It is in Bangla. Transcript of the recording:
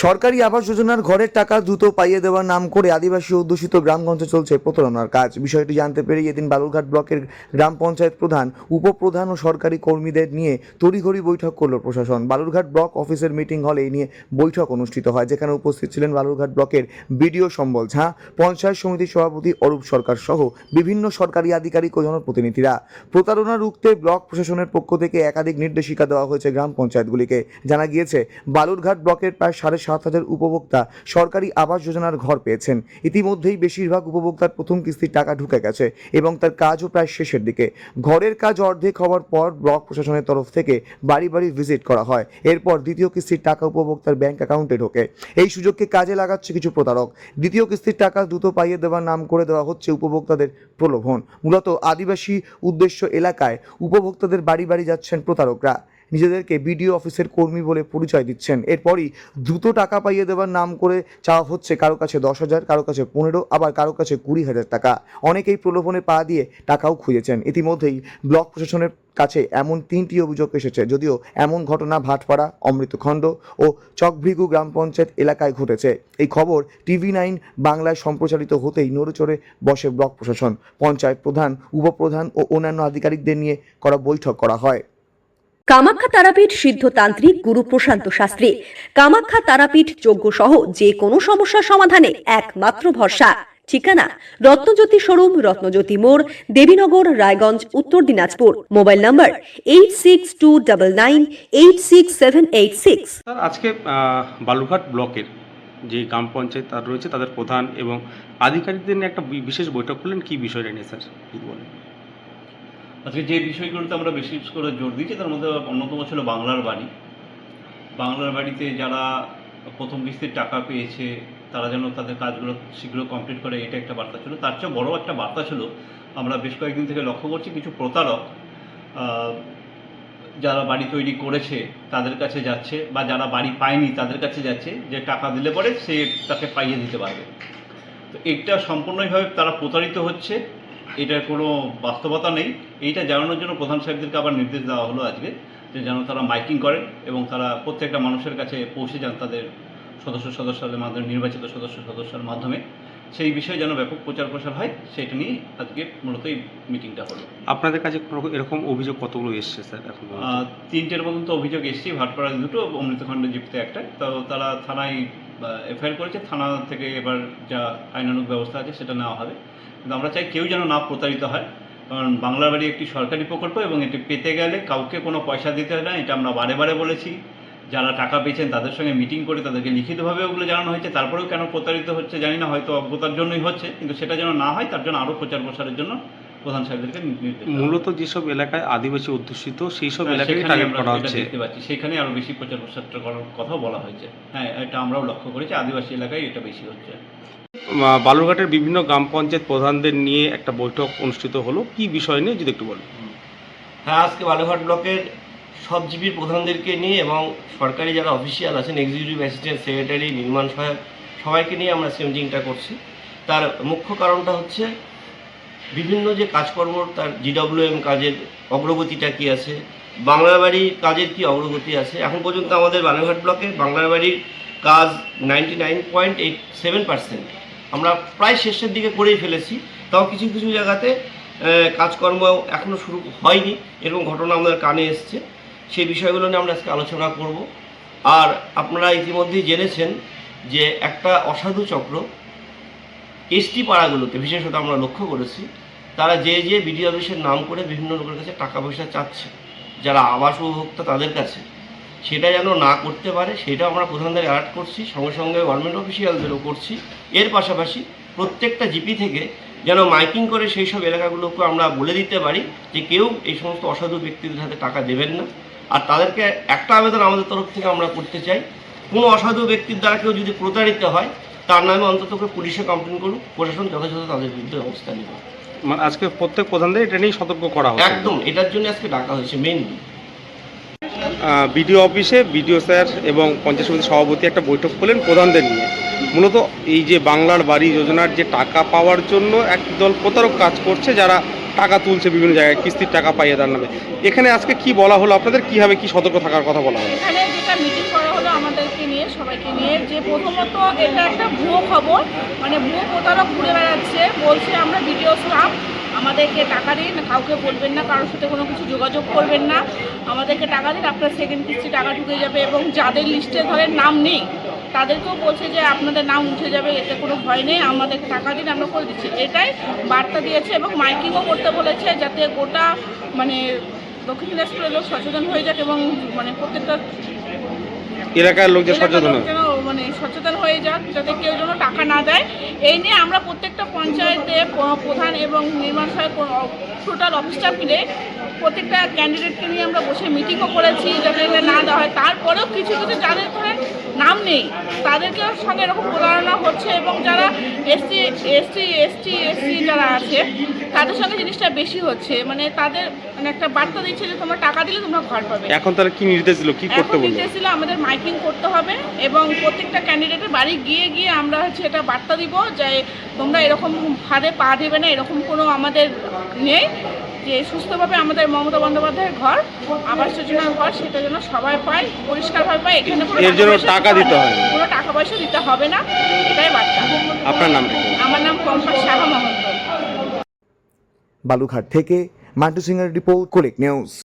সরকারি আবাস যোজনার ঘরের টাকা দ্রুত পাইয়ে দেওয়ার নাম করে আদিবাসী অধ্যুষিত গ্রামগঞ্জে চলছে প্রতারণার কাজ। বিষয়টি জানতে পেরে এদিন বালুরঘাট ব্লকের গ্রাম পঞ্চায়েত প্রধান, উপপ্রধান ও সরকারি কর্মীদের নিয়ে তড়িঘড়ি বৈঠক করল প্রশাসন। বালুরঘাট ব্লক অফিসের মিটিং হলে এই নিয়ে বৈঠক অনুষ্ঠিত হয়, যেখানে উপস্থিত ছিলেন বালুরঘাট ব্লকের বিডিও সম্বল ঝা, পঞ্চায়েত সমিতির সভাপতি অরূপ সরকার সহ বিভিন্ন সরকারি আধিকারিক ও জনপ্রতিনিধিরা। প্রতারণা রুখতে ব্লক প্রশাসনের পক্ষ থেকে একাধিক নির্দেশিকা দেওয়া হয়েছে গ্রাম পঞ্চায়েতগুলিকে। জানা গিয়েছে, বালুরঘাট ব্লকের প্রায় সাড়ে সাত হাজার উপভোক্তা সরকারি আবাস যোজনার ঘর পেয়েছেন। ইতিমধ্যেই বেশিরভাগ উপভোক্তার প্রথম কিস্তির টাকা ঢুকে গেছে এবং তার কাজও প্রায় শেষের দিকে। ঘরের কাজ অর্ধেক হওয়ার পর ব্লক প্রশাসনের তরফ থেকে বাড়ি বাড়ি ভিজিট করা হয়। এরপর দ্বিতীয় কিস্তির টাকা উপভোক্তার ব্যাংক অ্যাকাউন্টে ঢোকে। এই সুযোগকে কাজে লাগাচ্ছে কিছু প্রতারক। দ্বিতীয় কিস্তির টাকা দ্রুত পাইয়ে দেওয়ার নাম করে দেওয়া হচ্ছে উপভোক্তাদের প্রলোভন। মূলত আদিবাসী উদ্দেশ্য এলাকায় উপভোক্তাদের বাড়ি বাড়ি যাচ্ছেন প্রতারকরা। নিজেদেরকে বিডিও অফিসের কর্মী বলে পরিচয় দিচ্ছেন। এরপরই দ্রুত টাকা পাইয়ে দেওয়ার নাম করে চাওয়া হচ্ছে কারও কাছে দশ হাজার, কারও কাছে পনেরো, আবার কারও কাছে কুড়ি হাজার টাকা। অনেকেই প্রলোভনে পা দিয়ে টাকাও খুঁজেছেন। ইতিমধ্যেই ব্লক প্রশাসনের কাছে এমন তিনটি অভিযোগ এসেছে, যদিও এমন ঘটনা ভাটপাড়া, অমৃতখণ্ড ও চকভৃগু গ্রাম পঞ্চায়েত এলাকায় ঘটেছে। এই খবর টিভি নাইন বাংলায় সম্প্রচারিত হতেই নড়েচড়ে বসে ব্লক প্রশাসন। পঞ্চায়েত প্রধান, উপপ্রধান ও অন্যান্য আধিকারিকদের নিয়ে করা বৈঠক করা হয়। কামাখ্যা তারাপীঠ সিদ্ধতান্ত্রিক গুরু প্রশান্ত শাস্ত্রী। কামাখ্যা তারাপীঠ যোগ্য সহ যে কোনো সমস্যার সমাধানে একমাত্র ভরসা। ঠিকানা রত্নজ্যোতি শোরুম রত্নজ্যোতি মোড় Debinagar Raiganj Uttar Dinajpur. Mobile number eight six two double nine eight six seven eight six আজকে আহ, বালুরঘাট ব্লকের যে গ্রাম পঞ্চায়েত তার রয়েছে তাদের প্রধান এবং আধিকারিকদের নিয়ে একটা বিশেষ বৈঠক করলেন। কি বিষয়টা নিয়ে স্যার বলেন? আজকে যে বিষয়গুলোতে আমরা বেশি করে জোর দিয়েছি, তার মধ্যে অন্যতম ছিল বাংলার বাড়ি। বাংলার বাড়িতে যারা প্রথম কিস্তির টাকা পেয়েছে, তারা যেন তাদের কাজগুলো শীঘ্র কমপ্লিট করে, এটা একটা বার্তা ছিল। তার চেয়ে বড় একটা বার্তা ছিল, আমরা বেশ কয়েকদিন থেকে লক্ষ্য করছি কিছু প্রতারক যারা বাড়ি তৈরি করেছে, তাদের কাছে যাচ্ছে বা যারা বাড়ি পায়নি, তাদের কাছে যাচ্ছে যে টাকা দিলে পরে সে তাকে পাইয়ে দিতে পারবে। তো এটা সম্পূর্ণভাবে তারা প্রতারিত হচ্ছে। এটার কোনো বাস্তবতা নেই। এইটা জানানোর জন্য প্রধান সাহেবদেরকে আবার নির্দেশ দেওয়া হলো আজকে যে যেন তারা মাইকিং করেন এবং তারা প্রত্যেকটা মানুষের কাছে পৌঁছে যান তাদের সদস্য সদস্যদের মাধ্যমে নির্বাচিত সদস্য সদস্যের মাধ্যমে। সেই বিষয়ে যেন ব্যাপক প্রচার প্রসার হয় সেটা নিয়ে আজকে মূলত এই মিটিংটা হলো। আপনাদের কাছে এরকম অভিযোগ কতগুলো এসছে স্যার তিনটের মতন তো অভিযোগ এসেছে ভাটপাড়া দুটো অমৃতখণ্ড জিপিতে একটা। তো তারা থানায় এফআইআর করেছে, থানা থেকে এবার যা আইনানুগ ব্যবস্থা আছে সেটা নেওয়া হবে। কিন্তু আমরা চাই কেউ যেন না প্রতারিত হয়, কারণ বাংলা বাড়ি একটি সরকারি প্রকল্প এবং এটি পেতে গেলে কাউকে কোনো পয়সা দিতে হয় না, এটা আমরা বারে বারে বলেছি। যারা টাকা পেয়েছেন তাদের সঙ্গে মিটিং করে তাদেরকে লিখিতভাবে ওগুলো জানানো হয়েছে, তারপরেও কেন প্রতারিত হচ্ছে জানি না, হয়তো অজ্ঞতার জন্যই হচ্ছে, কিন্তু সেটা যেন না হয় তার জন্য আরও প্রচার প্রসারের জন্য প্রধান সাহেবদেরকে। মূলত যেসব এলাকায় আদিবাসী অধ্যুষিত সেই সব এলাকায় টার্গেট করা হচ্ছে। দেখতে পাচ্ছি। সেখানে আরও বেশি প্রচার প্রসারটা করার কথাও বলা হয়েছে। হ্যাঁ এটা আমরাও লক্ষ্য করেছি আদিবাসী এলাকায় এটা বেশি হচ্ছে। বালুরঘাটের বিভিন্ন গ্রাম পঞ্চায়েত প্রধানদের নিয়ে একটা বৈঠক অনুষ্ঠিত হলো। কি বিষয় নিয়ে যদি একটু বলেন। হ্যাঁ আজকে বালুঘাট ব্লকের সব প্রধানদেরকে নিয়ে এবং সরকারি যারা অফিসিয়াল আছেন এক্সিকিউটিভ অ্যাসিস্ট্যান্ট সেক্রেটারি নির্মাণ সহায়ক সবাইকে নিয়ে আমরা মিটিংটা করছি। তার মুখ্য কারণটা হচ্ছে বিভিন্ন যে কাজকর্ম তার জিডব্লিউএম কাজের অগ্রগতিটা কী আছে? বাংলা বাড়ির কাজের কি অগ্রগতি আছে? এখন পর্যন্ত আমাদের বালুঘাট ব্লকে বাংলার বাড়ির কাজ ninety nine point eight seven percent আমরা প্রায় শেষের দিকে করেই ফেলেছি, তাও কিছু কিছু জায়গাতে কাজকর্ম এখনও শুরু হয়নি, এরকম ঘটনা আমাদের কানে এসছে। সেই বিষয়গুলো নিয়ে আমরা আজকে আলোচনা করব। আর আপনারা ইতিমধ্যেই জেনেছেন যে একটা অসাধু চক্র এসটি পাড়াগুলোতে, বিশেষত আমরা লক্ষ্য করেছি তারা যে যে বিডিও অফিসের নাম করে বিভিন্ন লোকের কাছে টাকা পয়সা চাচ্ছে, যারা আবাস উপভোক্তা তাদের কাছে, সেটা যেন না করতে পারে, সেটা আমরা প্রধানদের অ্যালার্ট করছি, সঙ্গে সঙ্গে গভর্নমেন্ট অফিসিয়ালদেরও করছি। এর পাশাপাশি প্রত্যেকটা জিপি থেকে যেন মাইকিং করে সেই সব এলাকাগুলোকে আমরা বলে দিতে পারি যে কেউ এই সমস্ত অসাধু ব্যক্তিদের হাতে টাকা দেবেন না। আর তাদেরকে একটা আবেদন আমাদের তরফ থেকে আমরা করতে চাই, কোনো অসাধু ব্যক্তির দ্বারা কেউ যদি প্রতারিত হয়, তার নামে অন্তত পুলিশে কমপ্লেন করুক, প্রশাসন যথাযথ তাদের বিরুদ্ধে ব্যবস্থা নেবে। মানে আজকে প্রত্যেক প্রধানদের এটা নিয়ে সতর্ক করা হচ্ছে একদম এটার জন্য আজকে ডাকা হয়েছে মেনলি বিডিও অফিসে বিডিও স্যার এবং পঞ্চায়েত সমিতির সভাপতি একটা বৈঠক করলেন প্রধানদের নিয়ে। মূলত এই যে বাংলার বাড়ি যোজনার যে টাকা পাওয়ার জন্য এক দল প্রতারক কাজ করছে যারা টাকা তুলছে বিভিন্ন জায়গায়, কিস্তির টাকা পাইয়ে তার নামে। এখানে আজকে কি বলা হলো আপনাদের? কীভাবে কি সতর্ক থাকার কথা বলা হলো? এখানে যেটা মিটিং করা হলো আমাদেরকে নিয়ে, সবাইকে নিয়ে, যে প্রথমত একটা খবর। মানে বেড়াচ্ছে, বলছে আমরা আমাদেরকে টাকা দিন, কাউকে বলবেন না, কারোর সাথে কোনো কিছু যোগাযোগ করবেন না। আমাদেরকে টাকা দিন, আপনার সেকেন্ড কিস্তি টাকা ঢুকে যাবে এবং যাদের লিস্টে ধরেন নাম নেই তাদেরকেও বলছে যে আপনাদের নাম উঠে যাবে এতে কোনো ভয় নেই আমাদের টাকা দিন আমরা করে দিচ্ছি। এটাই বার্তা দিয়েছে এবং মাইকিংও করতে বলেছে যাতে গোটা মানে দক্ষিণ দিনাজপুরের লোক সচেতন হয়ে যাক এবং মানে প্রত্যেকটা এলাকার লোক যে এলাকার সচেতন লোক হয় যেন মানে সচেতন হয়ে যাক যাতে কেউ যেন টাকা না দেয়। এই নিয়ে আমরা প্রত্যেকটা পঞ্চায়েতে প্রধান এবং নির্মাণ সহায়ক টোটাল অফিসটা মিলে প্রত্যেকটা ক্যান্ডিডেটকে নিয়ে আমরা বসে মিটিংও করেছি যাতে এটা না দেওয়া হয়। তারপরেও কিছু কিছু যাদের ধরেন নাম নেই তাদেরকেও সঙ্গে এরকম প্রতারণা হচ্ছে এবং যারা এসসি এসটি এসটি এসসি যারা আছে তাদের সঙ্গে জিনিসটা বেশি হচ্ছে। মানে তাদের মানে একটা বার্তা দিচ্ছে যে তোমরা টাকা দিলে তোমরা ঘর পাবে। এখন তাহলে কি নির্দেশ দিল? কি করতে বলল? নির্দেশ ছিল আমাদের মাইকিং করতে হবে এবং প্রত্যেকটা ক্যান্ডিডেটের বাড়ি গিয়ে গিয়ে আমরা হচ্ছে এটা বার্তা দিব যে তোমরা এরকম হারে পা দেবে না এরকম কোনো আমাদের নেই যে সুস্থভাবে আমাদের মমতা বন্দ্যোপাধ্যায়ের ঘর আবাস যোজনার ঘর সেটা যেন সবাই পায় পরিষ্কারভাবে পায় এখানে এর জন্য টাকা দিতে হয় না। কোনো টাকা পয়সা দিতে হবে না এটাই বার্তা। আপনার নাম আমার নাম কম্পা শাহ মহন্ত। বালুঘাট থেকে মান্টু সিংয়ের রিপোর্ট কোলেক নিউজ।